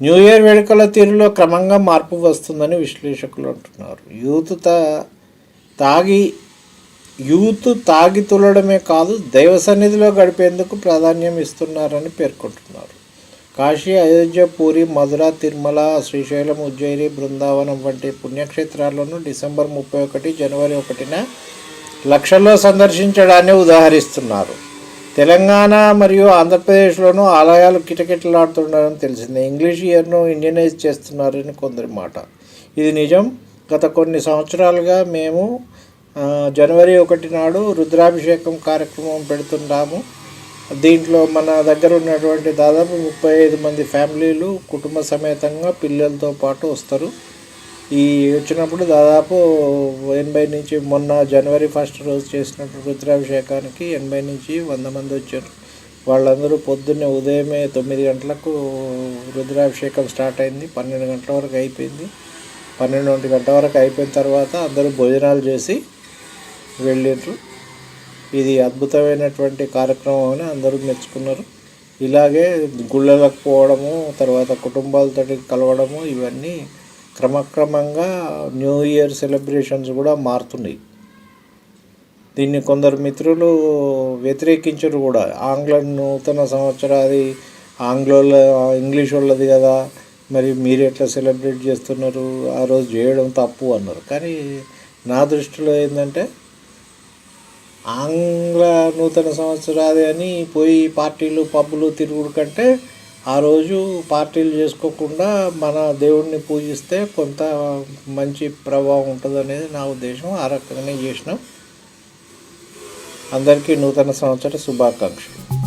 New year వేడుకల తీరులో క్రమంగా మార్పు వస్తుందని విశ్లేషకులు అంటున్నారు. యూత్ తా తాగి యూత్ తాగి తులడమే కాదు దైవ సన్నిధిలో గడిపేందుకు ప్రాధాన్యం ఇస్తున్నారని పేర్కొంటున్నారు. కాశీ అయోధ్య పూరి మధుర తిరుమల శ్రీశైలం ఉజ్జయిని బృందావనం వంటి పుణ్యక్షేత్రాలను డిసెంబర్ ముప్పై ఒకటి జనవరి ఒకటిన లక్షల్లో సందర్శించడాన్ని ఉదాహరిస్తున్నారు. తెలంగాణ మరియు ఆంధ్రప్రదేశ్లోనూ ఆలయాలు కిటకిటలాడుతుండడం తెలిసిందే. ఇంగ్లీష్ ఇయర్ను ఇండియనైజ్ చేస్తున్నారని కొందరి మాట. ఇది నిజం. గత కొన్ని సంవత్సరాలుగా మేము జనవరి ఒకటి నాడు రుద్రాభిషేకం కార్యక్రమం పెడుతున్నాము. దీంట్లో మన దగ్గర ఉన్నటువంటి దాదాపు ముప్పై ఐదు మంది ఫ్యామిలీలు కుటుంబ సమేతంగా పిల్లలతో పాటు వస్తారు. ఈ వచ్చినప్పుడు దాదాపు ఎనభై నుంచి మొన్న జనవరి ఫస్ట్ రోజు చేసినట్టు రుద్రాభిషేకానికి ఎనభై నుంచి వంద మంది వచ్చారు. వాళ్ళందరూ పొద్దున్నే ఉదయమే తొమ్మిది గంటలకు రుద్రాభిషేకం స్టార్ట్ అయింది. పన్నెండు గంటల వరకు అయిపోయింది. పన్నెండు గంటల గంట వరకు అయిపోయిన తర్వాత అందరూ భోజనాలు చేసి వెళ్ళిండ్రు. ఇది అద్భుతమైనటువంటి కార్యక్రమం అని అందరూ మెచ్చుకున్నారు. ఇలాగే గుళ్ళలకు పోవడము తర్వాత కుటుంబాలతో కలవడము ఇవన్నీ క్రమక్రమంగా న్యూ ఇయర్ సెలబ్రేషన్స్ కూడా మారుతున్నాయి. దీన్ని కొందరు మిత్రులు వ్యతిరేకించరు కూడా. ఆంగ్ల నూతన సంవత్సరాది ఆంగ్లోళ్ళ ఇంగ్లీష్ వాళ్ళది కదా మరి మీరు ఎట్లా సెలబ్రేట్ చేస్తున్నారు? ఆ రోజు చేయడం తప్పు అన్నారు. కానీ నా దృష్టిలో ఏంటంటే ఆంగ్ల నూతన సంవత్సరాది అని పోయి పార్టీలు పబ్బులు తిరుగుడు కంటే ఆ రోజు పార్టీలు చేసుకోకుండా మన దేవుడిని పూజిస్తే కొంత మంచి ప్రభావం ఉంటుంది అనేది నా ఉద్దేశం. ఆ రకంగానే చేసినాం. అందరికీ నూతన సంవత్సర శుభాకాంక్షలు.